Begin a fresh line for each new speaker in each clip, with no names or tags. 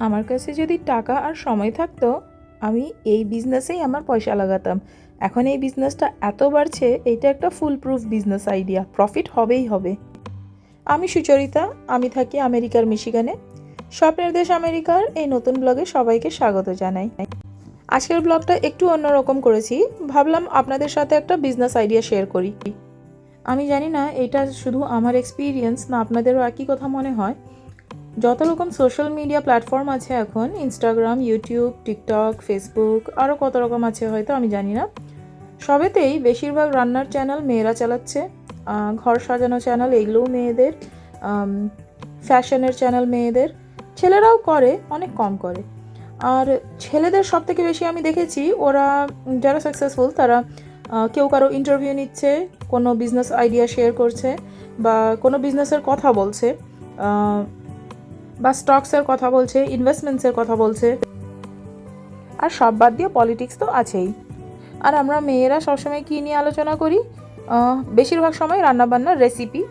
আমার কাছে যদি টাকা আর সময় থাকতো, আমি এই বিজনেসেই আমার পয়সা লাগাতাম। এখন এই বিজনেসটা এত বাড়ছে এটা একটা full proof business idea profit হবেই হবে। আমি সুচরিতা, আমি থাকি আমেরিকার মিশিগানে। স্বপ্নের দেশ আমেরিকার এই নতুন ব্লগে সবাইকে স্বাগত জানাই। আজকের ব্লগটা একটু অন্যরকম করেছি, ভাবলাম আপনাদের সাথে একটা বিজনেস আইডিয়া শেয়ার করি। আমি জানি না, এটা শুধু আমার এক্সপিরিয়েন্স না, আপনাদেরও একই কথা মনে হয়। যত রকম সোশ্যাল মিডিয়া প্ল্যাটফর্ম আছে এখন ইনস্টাগ্রাম ইউটিউব টিকটক ফেসবুক আরও কত রকম আছে হয়তো আমি জানি না। সবেতেই বেশিরভাগ রান্নার চ্যানেল মেয়েরা চালাচ্ছে ঘর সাজানো চ্যানেল এগুলোও মেয়েদের ফ্যাশনের চ্যানেল মেয়েদের। ছেলেরাও করে, অনেক কম করে। আর ছেলেদের সব থেকে বেশি আমি দেখেছি, ওরা যারা সাকসেসফুল তারা কেউ কারও ইন্টারভিউ নিচ্ছে, কোনো বিজনেস আইডিয়া শেয়ার করছে, বা কোনো বিজনেসের কথা বলছে বা স্টকসের কথা বলছে ইনভেস্টমেন্টসের কথা বলছে। আর সব বাদ দিয়ে পলিটিক্স তো আছেই। আর আমরা মেয়েরা সবসময় কী নিয়ে আলোচনা করি? বেশিরভাগ সময় রান্নাবান্নার রেসিপি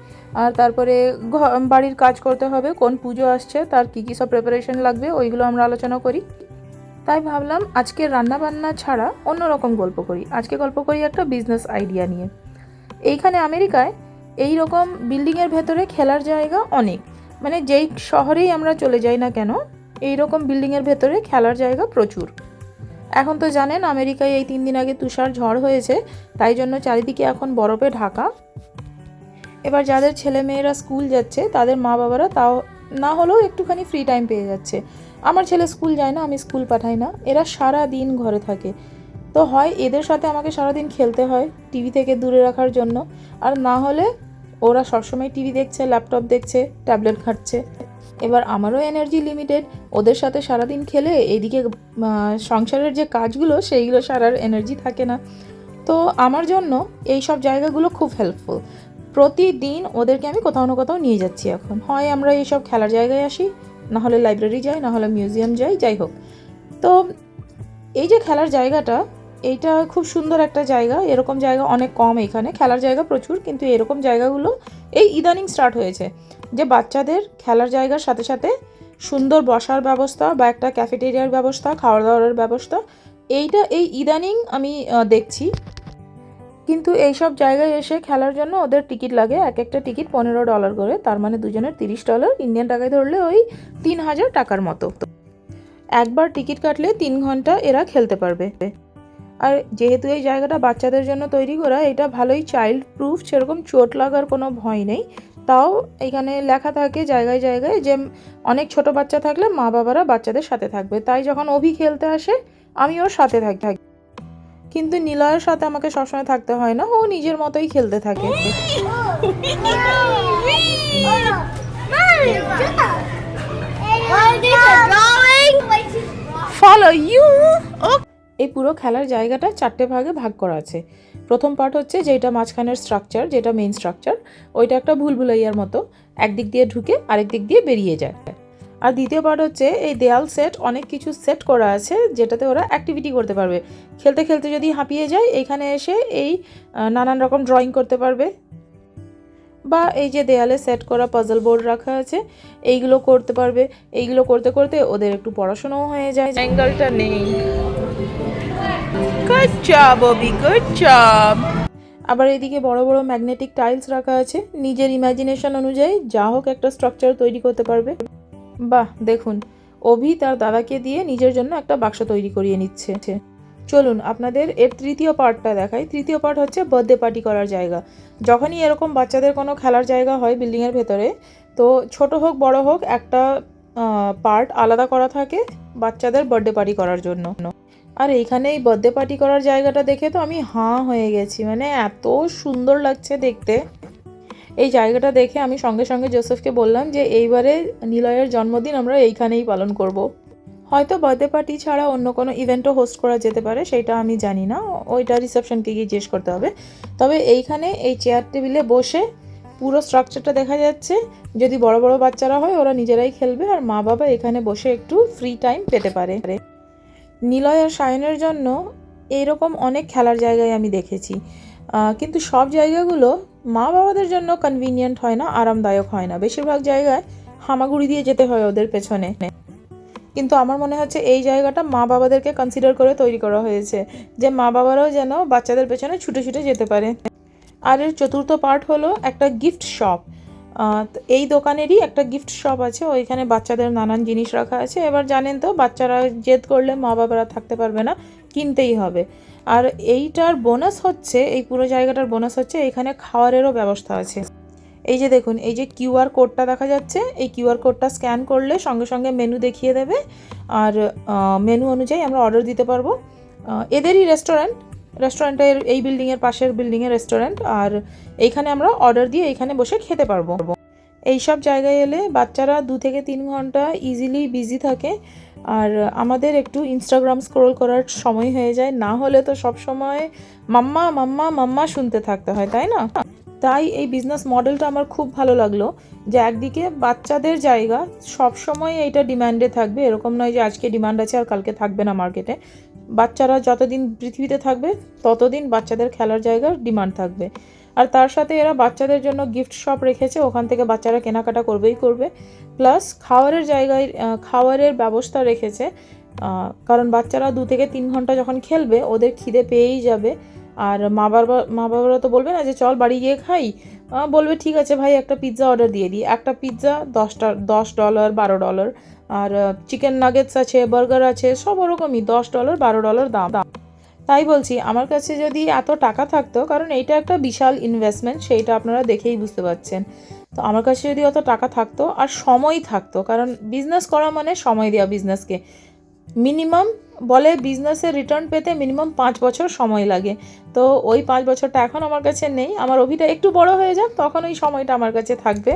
আর তারপরে বাড়ির কাজ করতে হবে, কোন পুজো আসছে, তার কী কী সব প্রিপারেশন লাগবে, ওইগুলো আমরা আলোচনা করি। তাই ভাবলাম আজকে রান্নাবান্না ছাড়া অন্য রকম গল্প করি। আজকে গল্প করি একটা বিজনেস আইডিয়া নিয়ে। এইখানে আমেরিকায় এই রকম বিল্ডিংয়ের ভেতরে খেলার জায়গা অনেক। মানে যেই শহরেই আমরা চলে যাই না কেন এই রকম বিল্ডিংয়ের ভেতরে খেলার জায়গা প্রচুর। এখন তো জানেন আমেরিকায় এই তিন দিন আগে তুষার ঝড় হয়েছে, তাই জন্য চারিদিকে এখন বরফে ঢাকা। এবার যাদের ছেলে মেয়েরা স্কুল যাচ্ছে, তাদের মা বাবারা তাও না হলেও একটুখানি ফ্রি টাইম পেয়ে যাচ্ছে। আমার ছেলে স্কুল যায় না, আমি স্কুল পাঠাই না, এরা সারা দিন ঘরে থাকে। তো হয় এদের সাথে আমাকে সারাদিন খেলতে হয়, টিভি থেকে দূরে রাখার জন্য, আর না হলে ওরা সবসময় টিভি দেখছে ল্যাপটপ দেখছে ট্যাবলেট ঘাটছে এবার আমারও এনার্জি লিমিটেড ওদের সাথে সারাদিন খেলে এইদিকে আহ, সংসারের যে কাজগুলো সেইগুলো সারার এনার্জি থাকে না। তো আমার জন্য এই সব জায়গাগুলো খুব হেল্পফুল প্রতিদিন ওদেরকে আমি কোথাও না কোথাও নিয়ে যাচ্ছি এখন। হয় আমরা এইসব খেলার জায়গায় আসি না হলে লাইব্রেরি যাই না হলে মিউজিয়াম যাই যাই হোক। তো এই যে খেলার জায়গাটা এইটা খুব সুন্দর একটা জায়গা। এরকম জায়গা অনেক কম এখানে। খেলার জায়গা প্রচুর, কিন্তু এরকম জায়গাগুলো, এই ইদানিং স্টার্ট হয়েছে। যে বাচ্চাদের খেলার জায়গার সাথে সাথে সুন্দর বসার ব্যবস্থা বা একটা ক্যাফেটেরিয়ার ব্যবস্থা খাওয়া দাওয়ার ব্যবস্থা, এইটা এই ইদানিং আমি দেখছি। কিন্তু এইসব জায়গায় এসে খেলার জন্য ওদের টিকিট লাগে। এক একটা টিকিট পনেরো ডলার করে। তার মানে দুজনের তিরিশ ডলার ইন্ডিয়ান টাকায় ধরলে ওই তিন হাজার টাকার মতো। একবার টিকিট কাটলে তিন ঘণ্টা এরা খেলতে পারবে। আর যেহেতু এই জায়গাটা বাচ্চাদের জন্য তৈরি করা এটা ভালোই চাইল্ড প্রুফ সেরকম চোট লাগার কোনো ভয় নেই তাও এখানে লেখা থাকে জায়গায় জায়গায় যে অনেক ছোট বাচ্চা থাকলে মা বাবারা বাচ্চাদের সাথে থাকবে তাই যখন অভি খেলতে আসে আমি ওর সাথে থাকি থাকি কিন্তু নীলয়ের সাথে আমাকে সবসময় থাকতে হয় না ও নিজের মতোই খেলতে থাকে ফলো ইউ এই পুরো খেলার জায়গাটা চারটে ভাগে ভাগ করা আছে। প্রথম পার্ট হচ্ছে যেটা মাঝখানের স্ট্রাকচার যেটা মেইন স্ট্রাকচার ওইটা একটা ভুলভুলাইয়ার মতো একদিক দিয়ে ঢুকে আরেক দিক দিয়ে বেরিয়ে যায়। আর দ্বিতীয় পার্ট হচ্ছে এই দেয়াল সেট অনেক কিছু সেট করা আছে যেটাতে ওরা অ্যাক্টিভিটি করতে পারবে। খেলতে খেলতে যদি হাঁপিয়ে যায়, এখানে এসে এই নানান রকম ড্রয়িং করতে পারবে। বা এই যে দেয়ালে সেট করা পাজল বোর্ড রাখা আছে, এইগুলো করতে পারবে। এইগুলো করতে করতে ওদের একটু পড়াশোনাও হয়ে যায়। অ্যাঙ্গেলটা নেই। গুড জব অবি গুড জব আবার এদিকে বড় বড় ম্যাগনেটিক টাইলস রাখা আছে। নিজের ইমাজিনেশন অনুযায়ী যা হোক একটা স্ট্রাকচার তৈরি করতে পারবে। বাহ, দেখুন, অভি তার দাদাকে দিয়ে নিজের জন্য একটা বাক্স তৈরি করিয়ে নিচ্ছে। চলুন, আপনাদের এর তৃতীয় পার্টটা দেখাই। তৃতীয় পার্ট হচ্ছে বার্থডে পার্টি করার জায়গা। যখনই এরকম বাচ্চাদের কোনো খেলার জায়গা হয় বিল্ডিংয়ের ভেতরে, তো ছোট হোক, বড় হোক, একটা পার্ট আলাদা করা থাকে বাচ্চাদের বার্থডে পার্টি করার জন্য। আর এইখানে এই বার্থডে পার্টি করার জায়গাটা দেখে তো আমি হাঁ হয়ে গেছি। মানে এত সুন্দর লাগছে দেখতে। এই জায়গাটা দেখে আমি সঙ্গে সঙ্গে জোসেফকে বললাম যে এইবারে নিলয়ের জন্মদিন আমরা এইখানেই পালন করব। হয়তো বার্থডে পার্টি ছাড়া অন্য কোনো ইভেন্টও হোস্ট করা যেতে পারে, সেটা আমি জানি না। ওইটা রিসেপশনকে গিয়ে জিজ্ঞেস করতে হবে। তবে এইখানে এই চেয়ার টেবিলে বসে পুরো স্ট্রাকচারটা দেখা যাচ্ছে। যদি বড় বড় বাচ্চারা হয় ওরা নিজেরাই খেলবে আর মা বাবা এখানে বসে একটু ফ্রি টাইম পেতে পারে। নিলয় আর সায়নের জন্য এইরকম অনেক খেলার জায়গায় আমি দেখেছি। কিন্তু সব জায়গাগুলো মা বাবাদের জন্য কনভিনিয়েন্ট হয় না, আরামদায়ক হয় না। বেশিরভাগ জায়গায় হামাগুড়ি দিয়ে যেতে হয় ওদের পেছনে। কিন্তু আমার মনে হচ্ছে এই জায়গাটা মা বাবাদেরকে কনসিডার করে তৈরি করা হয়েছে, যে মা বাবারাও যেন বাচ্চাদের পেছনে ছুটে ছুটে যেতে পারে। আর এর চতুর্থ পার্ট হলো একটা গিফট শপ এই দোকানেরই একটা গিফট শপ আছে, ওইখানে বাচ্চাদের নানান জিনিস রাখা আছে। এবার জানেন তো, বাচ্চারা জেদ করলে মা বাবারা থাকতে পারবে না, কিনতেই হবে। আর এইটার বোনাস হচ্ছে, এই পুরো জায়গাটার বোনাস হচ্ছে, এখানে খাওয়ারেরও ব্যবস্থা আছে। এই যে দেখুন, এই যে কিউআর কোডটা দেখা যাচ্ছে, এই কিউআর কোডটা স্ক্যান করলে সঙ্গে সঙ্গে মেনু দেখিয়ে দেবে। আর মেনু অনুযায়ী আমরা অর্ডার দিতে পারব। এদেরই রেস্টুরেন্ট রেস্টুরেন্টের এই বিল্ডিংয়ের পাশের বিল্ডিংয়ের রেস্টুরেন্ট, আর এইখানে আমরা অর্ডার দিয়ে এইখানে বসে খেতে পারব। এই সব জায়গায় এলে বাচ্চারা দু থেকে তিন ঘণ্টা ইজিলি বিজি থাকে। আর আমাদের একটু ইনস্টাগ্রাম স্ক্রোল করার সময় হয়ে যায়। না হলে তো সব সময় মাম্মা মাম্মা মাম্মা শুনতে থাকতে হয়, তাই না? তাই এই বিজনেস মডেলটা আমার খুব ভালো লাগল, যে একদিকে বাচ্চাদের জায়গা সব সময় এইটা ডিমান্ডে থাকবে। এরকম নয় যে আজকে ডিমান্ড আছে আর কালকে থাকবে না মার্কেটে বাচ্চারা যতদিন পৃথিবীতে থাকবে, ততদিন বাচ্চাদের খেলার জায়গার ডিমান্ড থাকবে। আর তার সাথে এরা বাচ্চাদের জন্য গিফট শপ রেখেছে, ওখান থেকে বাচ্চারা কেনাকাটা করবেই করবে। প্লাস খাওয়ারের জায়গায় খাওয়ারের ব্যবস্থা রেখেছে কারণ বাচ্চারা দু থেকে তিন ঘণ্টা যখন খেলবে, ওদের খিদে পেয়েই যাবে। আর মা বাবা, মা বাবারা তো বলবে না যে, চল বাড়ি গিয়ে খাই। বলবে, ঠিক আছে ভাই, একটা পিৎজা অর্ডার দিয়ে দিই। একটা পিৎজা দশটা, দশ ডলার বারো ডলার আর চিকেন নাগেটস আছে বার্গার আছে, সব ওরকমই, দশ ডলার বারো ডলার দাম। দাম তাই বলছি, আমার কাছে যদি এত টাকা থাকতো, কারণ এইটা একটা বিশাল ইনভেস্টমেন্ট সেইটা আপনারা দেখেই বুঝতে পারছেন। তো আমার কাছে যদি অত টাকা থাকতো, আর সময় থাকতো, কারণ বিজনেস করা মানে সময় দেওয়া বিজনেসকে মিনিমাম বলে বিজনেসের রিটার্ন পেতে মিনিমাম পাঁচ বছর সময় লাগে। তো ওই পাঁচ বছরটা এখন আমার কাছে নেই, আমার অভিটা একটু বড় হয়ে যাক, তখন ওই সময়টা আমার কাছে থাকবে।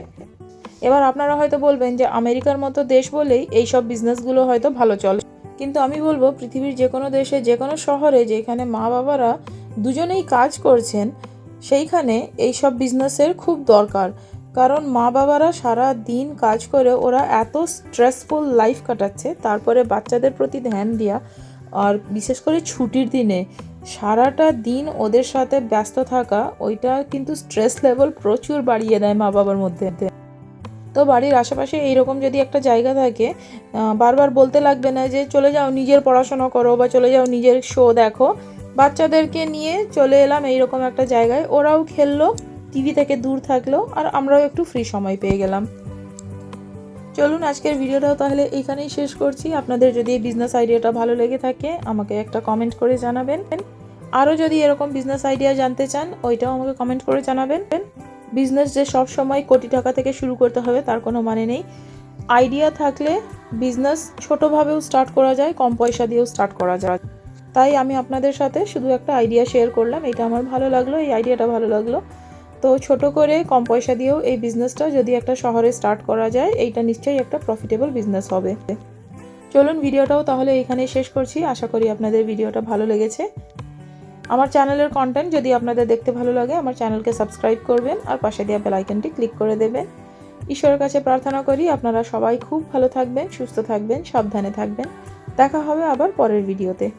এবার আপনারা হয়তো বলবেন যে আমেরিকার মতো দেশ বলেই এই সব বিজনেসগুলো হয়তো ভালো চলে। কিন্তু আমি বলব পৃথিবীর যে কোনো দেশে, যে কোনো শহরে যেখানে মা বাবারা দুজনেই কাজ করছেন, সেইখানে এই সব বিজনেসের খুব দরকার। কারণ মা বাবারা সারা দিন কাজ করে, ওরা এত স্ট্রেসফুল লাইফ কাটাচ্ছে, তারপরে বাচ্চাদের প্রতি ধ্যান দেওয়া আর বিশেষ করে ছুটির দিনে সারাটা দিন ওদের সাথে ব্যস্ত থাকা, ওইটা কিন্তু স্ট্রেস লেভেল প্রচুর বাড়িয়ে দেয় মা বাবার মধ্যে। তো বাড়ির আশেপাশে এইরকম যদি একটা জায়গা থাকে বারবার বলতে লাগবে না যে চলে যাও, নিজের পড়াশোনা করো বা চলে যাও, নিজের শো দেখো। বাচ্চাদেরকে নিয়ে চলে এলাম এইরকম একটা জায়গায়। ওরাও খেললো, টিভি থেকে দূর থাকল, আর আমরাও একটু ফ্রি সময় পেয়ে গেলাম। চলুন আজকের ভিডিওটাও তাহলে এইখানেই শেষ করছি। আপনাদের যদি এই বিজনেস আইডিয়াটা ভালো লেগে থাকে, আমাকে একটা কমেন্ট করে জানাবেন। আরও যদি এরকম বিজনেস আইডিয়া জানতে চান, ওইটাও আমাকে কমেন্ট করে জানাবেন। বিজনেস যে সব সময় কোটি টাকা থেকে শুরু করতে হবে, তার কোনো মানে নেই। আইডিয়া থাকলে বিজনেস ছোটোভাবেও স্টার্ট করা যায়, কম পয়সা দিয়েও স্টার্ট করা যায়। তাই আমি আপনাদের সাথে শুধু একটা আইডিয়া শেয়ার করলাম, এটা আমার ভালো লাগল, এই আইডিয়াটা ভালো লাগল। তো ছোট করে কম পয়সা দিয়েও এই বিজনেসটা যদি একটা শহরে স্টার্ট করা যায়, এইটা নিশ্চয়ই একটা প্রফিটেবল বিজনেস হবে। চলুন ভিডিওটাও তাহলে এখানেই শেষ করছি, আশা করি আপনাদের ভিডিওটা ভালো লেগেছে। আমার চ্যানেলের কন্টেন্ট যদি আপনাদের দেখতে ভালো লাগে, আমার চ্যানেলকে সাবস্ক্রাইব করবেন আর পাশে দেওয়া বেলাইকনটি ক্লিক করে দেবেন। ঈশ্বরের কাছে প্রার্থনা করি, আপনারা সবাই খুব ভালো থাকবেন, সুস্থ থাকবেন, সাবধানে থাকবেন। দেখা হবে আবার পরের ভিডিওতে